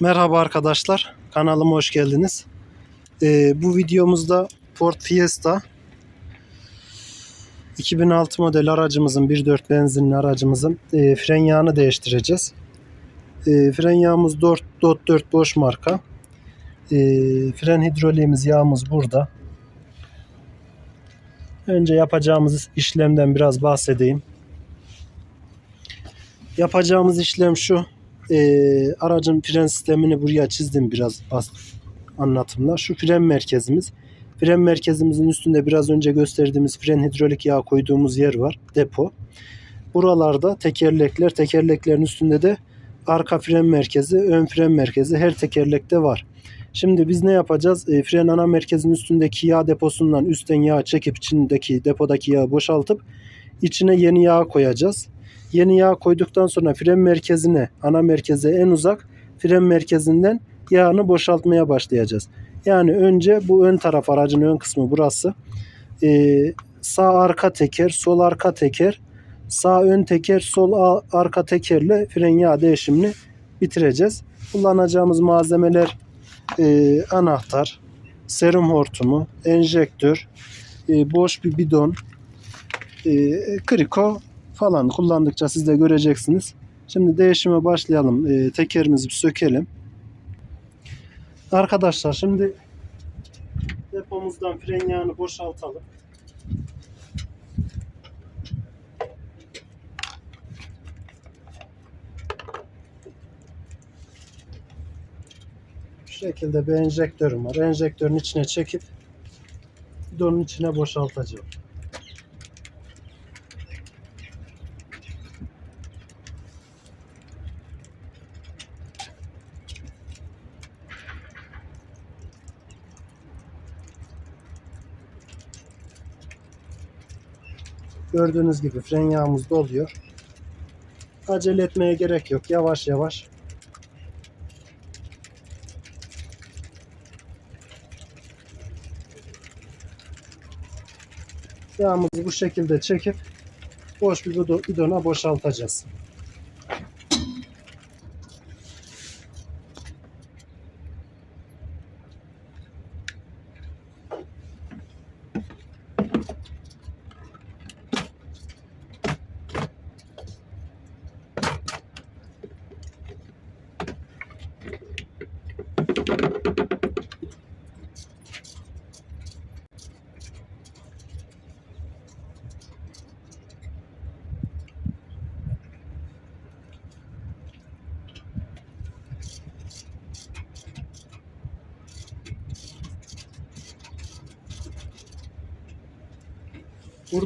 Merhaba arkadaşlar, kanalıma hoş geldiniz. Ee, bu videomuzda Ford Fiesta 2006 model aracımızın 1.4 benzinli aracımızın e, fren yağını değiştireceğiz. E, fren yağımız 4, DOT 4 boş marka. E, fren hidroliğimiz yağımız burada. Önce yapacağımız işlemden biraz bahsedeyim. Yapacağımız işlem şu. Ee, aracın fren sistemini buraya çizdim biraz bas anlatımla. Şu fren merkezimiz. Fren merkezimizin üstünde biraz önce gösterdiğimiz fren hidrolik yağ koyduğumuz yer var. Depo. Buralarda tekerlekler, tekerleklerin üstünde de arka fren merkezi, ön fren merkezi her tekerlekte var. Şimdi biz ne yapacağız? E, fren ana merkezin üstündeki yağ deposundan üstten yağ çekip içindeki depodaki yağı boşaltıp içine yeni yağ koyacağız. Yeni yağ koyduktan sonra fren merkezine, ana merkeze en uzak fren merkezinden yağını boşaltmaya başlayacağız. Yani önce bu ön taraf aracın ön kısmı burası. Ee, sağ arka teker, sol arka teker, sağ ön teker, sol arka tekerle fren yağ değişimini bitireceğiz. Kullanacağımız malzemeler e, anahtar, serum hortumu, enjektör, e, boş bir bidon, e, kriko falan kullandıkça siz de göreceksiniz. Şimdi değişime başlayalım. E, tekerimizi sökelim. Arkadaşlar şimdi depomuzdan fren yağını boşaltalım. Şu şekilde bir enjektörüm var. Enjektörün içine çekip bidonun içine boşaltacağım. Gördüğünüz gibi fren yağımız doluyor. Acele etmeye gerek yok. Yavaş yavaş. Yağımızı bu şekilde çekip boş bir bido- bidona boşaltacağız.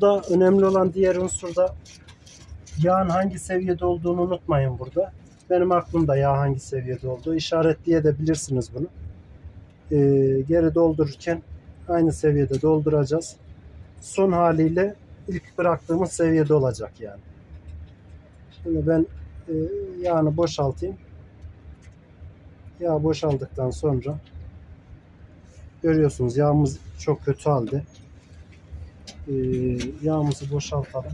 Burada önemli olan diğer unsur da yağın hangi seviyede olduğunu unutmayın burada. Benim aklımda yağ hangi seviyede olduğu. İşaretleyebilirsiniz bunu. Ee, geri doldururken aynı seviyede dolduracağız. Son haliyle ilk bıraktığımız seviyede olacak yani. Şimdi ben e, yağını boşaltayım. Yağ boşaldıktan sonra görüyorsunuz yağımız çok kötü halde. Ee, yağımızı boşaltalım.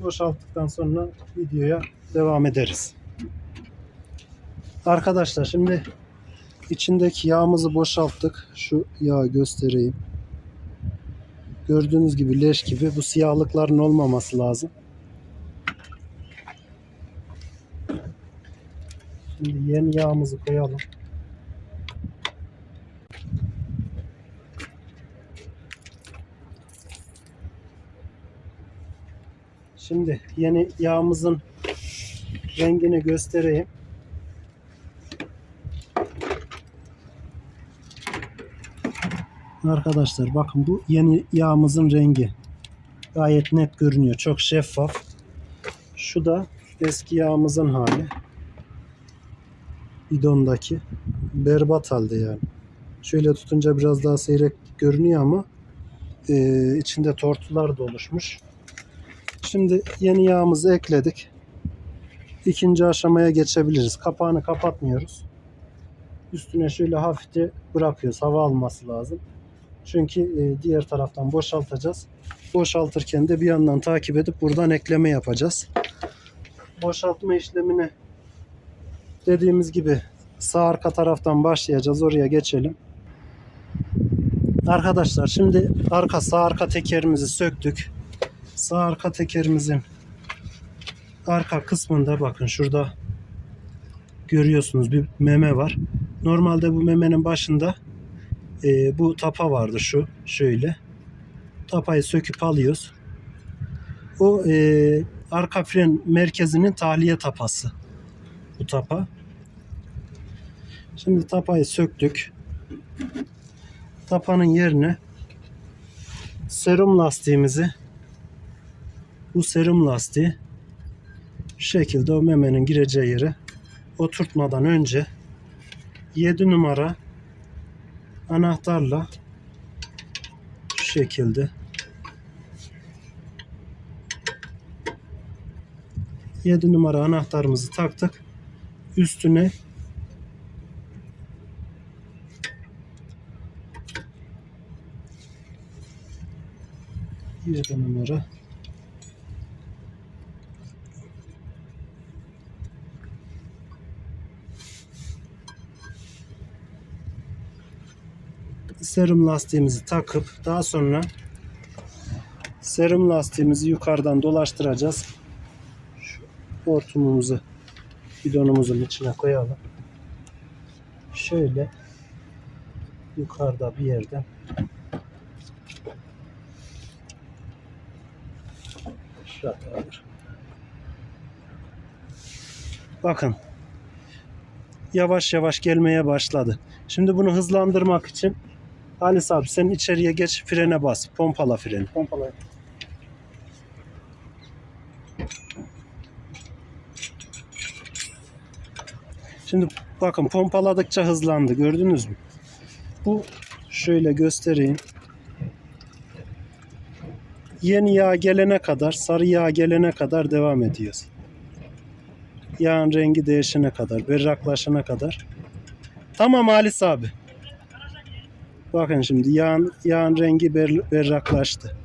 Boşalttıktan sonra videoya devam ederiz. Arkadaşlar şimdi İçindeki yağımızı boşalttık. Şu yağı göstereyim. Gördüğünüz gibi leş gibi. Bu siyahlıkların olmaması lazım. Şimdi yeni yağımızı koyalım. Şimdi yeni yağımızın rengini göstereyim. Arkadaşlar bakın bu yeni yağımızın rengi. Gayet net görünüyor. Çok şeffaf. Şu da eski yağımızın hali. Bidondaki. Berbat halde yani. Şöyle tutunca biraz daha seyrek görünüyor ama e, içinde tortular da oluşmuş. Şimdi yeni yağımızı ekledik. ikinci aşamaya geçebiliriz. Kapağını kapatmıyoruz. Üstüne şöyle hafifçe bırakıyoruz. Hava alması lazım. Çünkü e, diğer taraftan boşaltacağız. Boşaltırken de bir yandan takip edip buradan ekleme yapacağız. Boşaltma işlemini dediğimiz gibi sağ arka taraftan başlayacağız. Oraya geçelim. Arkadaşlar şimdi arka sağ arka tekerimizi söktük. Sağ arka tekerimizin arka kısmında bakın şurada görüyorsunuz bir meme var. Normalde bu memenin başında e, bu tapa vardı şu şöyle. Tapayı söküp alıyoruz. O e, arka fren merkezinin tahliye tapası. Bu tapa. Şimdi tapayı söktük. Tapanın yerine serum lastiğimizi bu serum lastiği şu şekilde o memenin gireceği yere oturtmadan önce 7 numara anahtarla şu şekilde yedi numara anahtarımızı taktık. Üstüne yedi numara serum lastiğimizi takıp daha sonra serum lastiğimizi yukarıdan dolaştıracağız. Şu hortumumuzu bidonumuzun içine koyalım. Şöyle yukarıda bir yerden Bakın yavaş yavaş gelmeye başladı. Şimdi bunu hızlandırmak için Halis abi sen içeriye geç frene bas. Pompala freni. Pompalayın. Şimdi bakın pompaladıkça hızlandı. Gördünüz mü? Bu şöyle göstereyim. Yeni yağ gelene kadar, sarı yağ gelene kadar devam ediyoruz. Yağın rengi değişene kadar, berraklaşana kadar. Tamam Halis abi. Bakın şimdi yağın, yağın rengi ber, berraklaştı.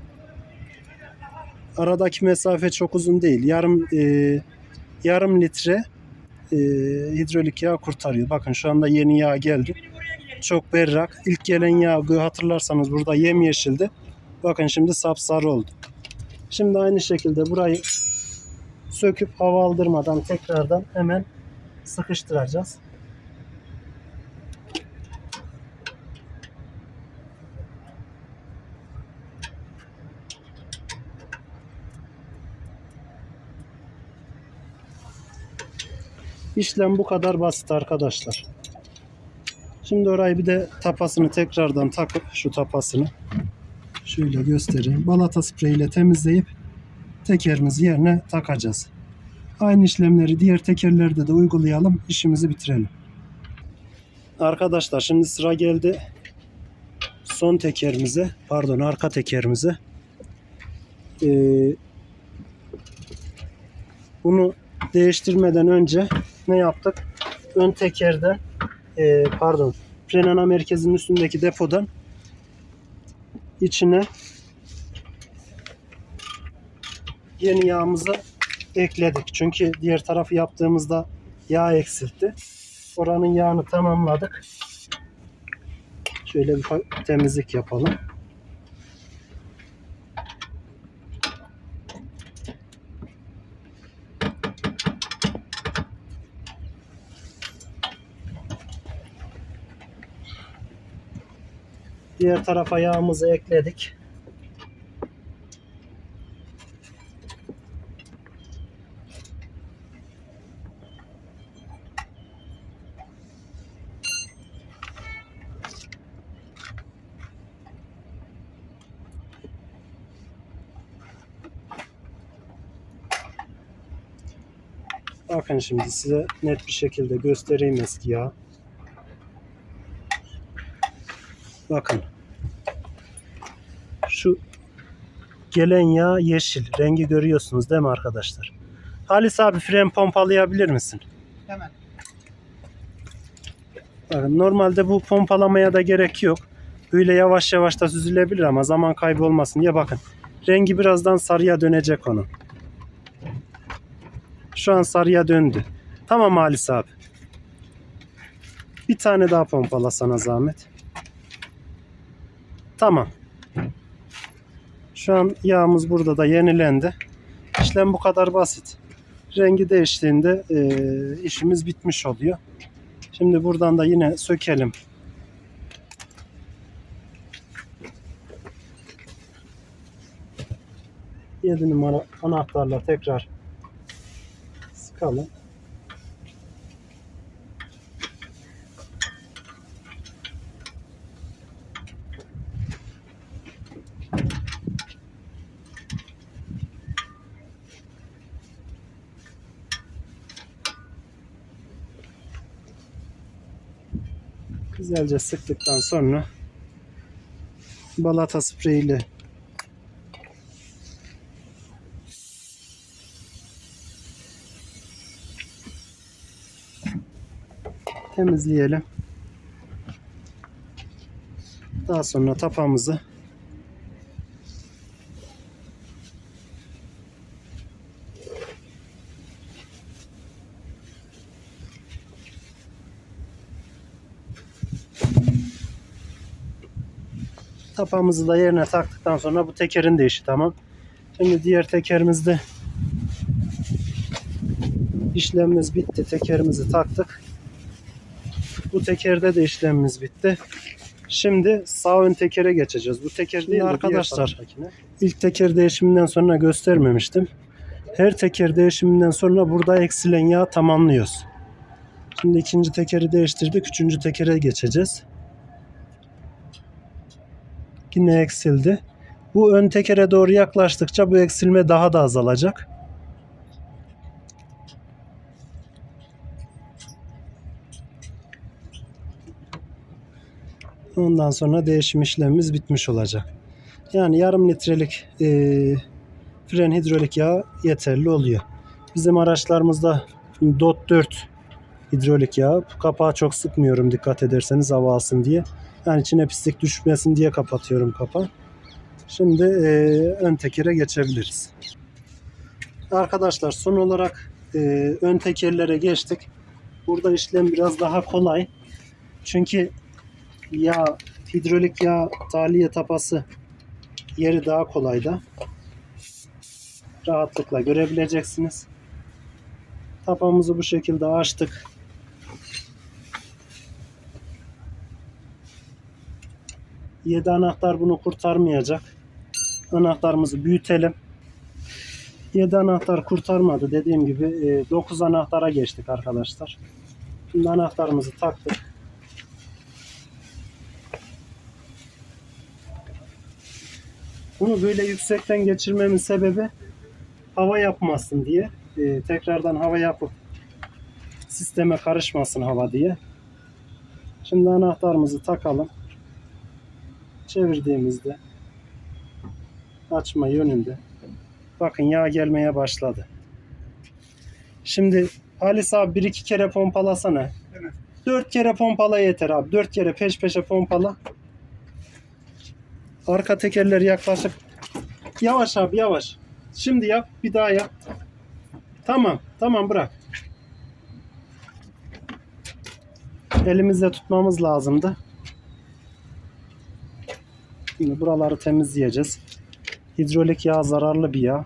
Aradaki mesafe çok uzun değil. Yarım e, yarım litre e, hidrolik yağ kurtarıyor. Bakın şu anda yeni yağ geldi. Çok berrak. İlk gelen yağ hatırlarsanız burada yemyeşildi. Bakın şimdi sapsarı oldu. Şimdi aynı şekilde burayı söküp hava aldırmadan tekrardan hemen sıkıştıracağız. İşlem bu kadar basit arkadaşlar. Şimdi orayı bir de tapasını tekrardan takıp şu tapasını şöyle göstereyim. Balata sprey ile temizleyip tekerimizi yerine takacağız. Aynı işlemleri diğer tekerlerde de uygulayalım. işimizi bitirelim. Arkadaşlar şimdi sıra geldi son tekerimize pardon arka tekerimize. Ee, bunu değiştirmeden önce ne yaptık? Ön tekerden e, pardon fren ana merkezinin üstündeki depodan içine yeni yağımızı ekledik. Çünkü diğer tarafı yaptığımızda yağ eksiltti. Oranın yağını tamamladık. Şöyle bir temizlik yapalım. Diğer tarafa yağımızı ekledik. Bakın şimdi size net bir şekilde göstereyim eski yağ. Bakın. Şu gelen yağ yeşil. Rengi görüyorsunuz değil mi arkadaşlar? Halis abi fren pompalayabilir misin? Hemen. Bakın normalde bu pompalamaya da gerek yok. Böyle yavaş yavaş da süzülebilir ama zaman kaybı olmasın diye bakın. Rengi birazdan sarıya dönecek onun. Şu an sarıya döndü. Tamam Halis abi. Bir tane daha pompala sana zahmet. Tamam. Şu an yağımız burada da yenilendi. İşlem bu kadar basit. Rengi değiştiğinde eee, işimiz bitmiş oluyor. Şimdi buradan da yine sökelim. Yedi numara anahtarla tekrar sıkalım. Güzelce sıktıktan sonra balata spreyiyle temizleyelim. Daha sonra tapamızı tapamızı da yerine taktıktan sonra bu tekerin de işi tamam. Şimdi diğer tekerimizde işlemimiz bitti. Tekerimizi taktık. Bu tekerde de işlemimiz bitti. Şimdi sağ ön tekere geçeceğiz. Bu teker değil de arkadaşlar, arkadaşlar. İlk teker değişiminden sonra göstermemiştim. Her teker değişiminden sonra burada eksilen yağ tamamlıyoruz. Şimdi ikinci tekeri değiştirdik. Üçüncü tekere geçeceğiz. Yine eksildi. Bu ön tekere doğru yaklaştıkça bu eksilme daha da azalacak. Ondan sonra değişim işlemimiz bitmiş olacak. Yani yarım litrelik e, fren hidrolik yağ yeterli oluyor. Bizim araçlarımızda DOT 4 hidrolik yağ. Kapağı çok sıkmıyorum dikkat ederseniz hava alsın diye. Yani içine pislik düşmesin diye kapatıyorum kapağı. Şimdi e, ön tekere geçebiliriz. Arkadaşlar son olarak e, ön tekerlere geçtik. Burada işlem biraz daha kolay. Çünkü yağ, hidrolik yağ tahliye tapası yeri daha kolay da. Rahatlıkla görebileceksiniz. Tapamızı bu şekilde açtık. Yedi anahtar bunu kurtarmayacak. Anahtarımızı büyütelim. 7 anahtar kurtarmadı. Dediğim gibi 9 anahtara geçtik arkadaşlar. Şimdi anahtarımızı taktık. Bunu böyle yüksekten geçirmemin sebebi hava yapmasın diye. Ee, tekrardan hava yapıp sisteme karışmasın hava diye. Şimdi anahtarımızı takalım. Çevirdiğimizde açma yönünde. Bakın yağ gelmeye başladı. Şimdi Halis abi bir iki kere pompalasana. Evet. Dört kere pompala yeter abi. Dört kere peş peşe pompala. Arka tekerleri yaklaşık. Yavaş abi yavaş. Şimdi yap. Bir daha yap. Tamam. Tamam bırak. Elimizde tutmamız lazımdı. Şimdi buraları temizleyeceğiz. Hidrolik yağ zararlı bir yağ.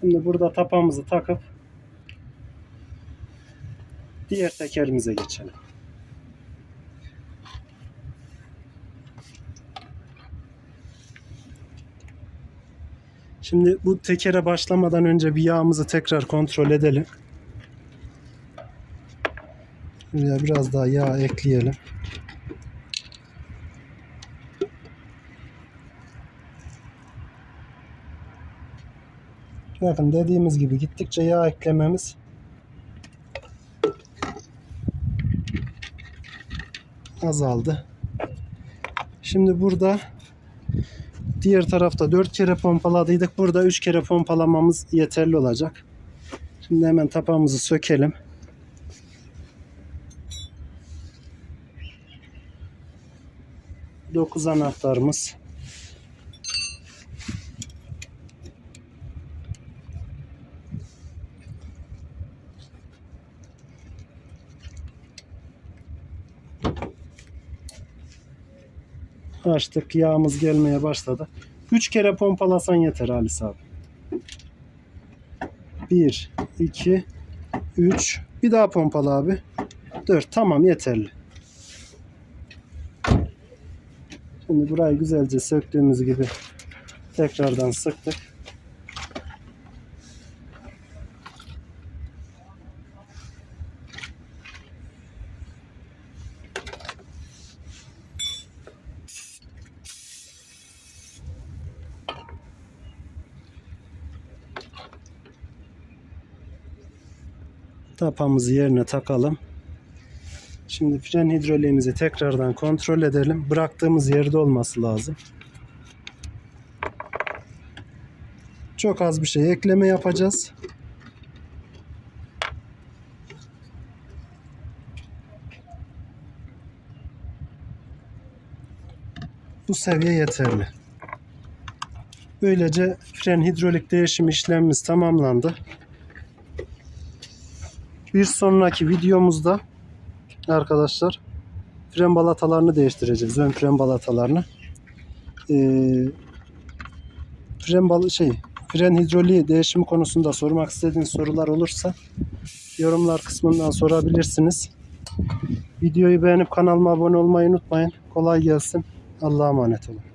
Şimdi burada tapamızı takıp Diğer tekerimize geçelim. Şimdi bu tekere başlamadan önce bir yağımızı tekrar kontrol edelim. Buraya biraz daha yağ ekleyelim. Bakın dediğimiz gibi gittikçe yağ eklememiz azaldı. Şimdi burada diğer tarafta 4 kere pompaladıydık. Burada 3 kere pompalamamız yeterli olacak. Şimdi hemen tapamızı sökelim. Dokuz anahtarımız. Açtık. Yağımız gelmeye başladı. 3 kere pompalasan yeter Halis abi. 1, 2, 3. Bir daha pompala abi. 4. Tamam yeterli. Şimdi burayı güzelce söktüğümüz gibi tekrardan sıktık. Tapamızı yerine takalım. Şimdi fren hidroliğimizi tekrardan kontrol edelim. Bıraktığımız yerde olması lazım. Çok az bir şey ekleme yapacağız. Bu seviye yeterli. Böylece fren hidrolik değişim işlemimiz tamamlandı. Bir sonraki videomuzda arkadaşlar fren balatalarını değiştireceğiz. Ön fren balatalarını. Ee, fren bal şey fren hidroliği değişimi konusunda sormak istediğiniz sorular olursa yorumlar kısmından sorabilirsiniz. Videoyu beğenip kanalıma abone olmayı unutmayın. Kolay gelsin. Allah'a emanet olun.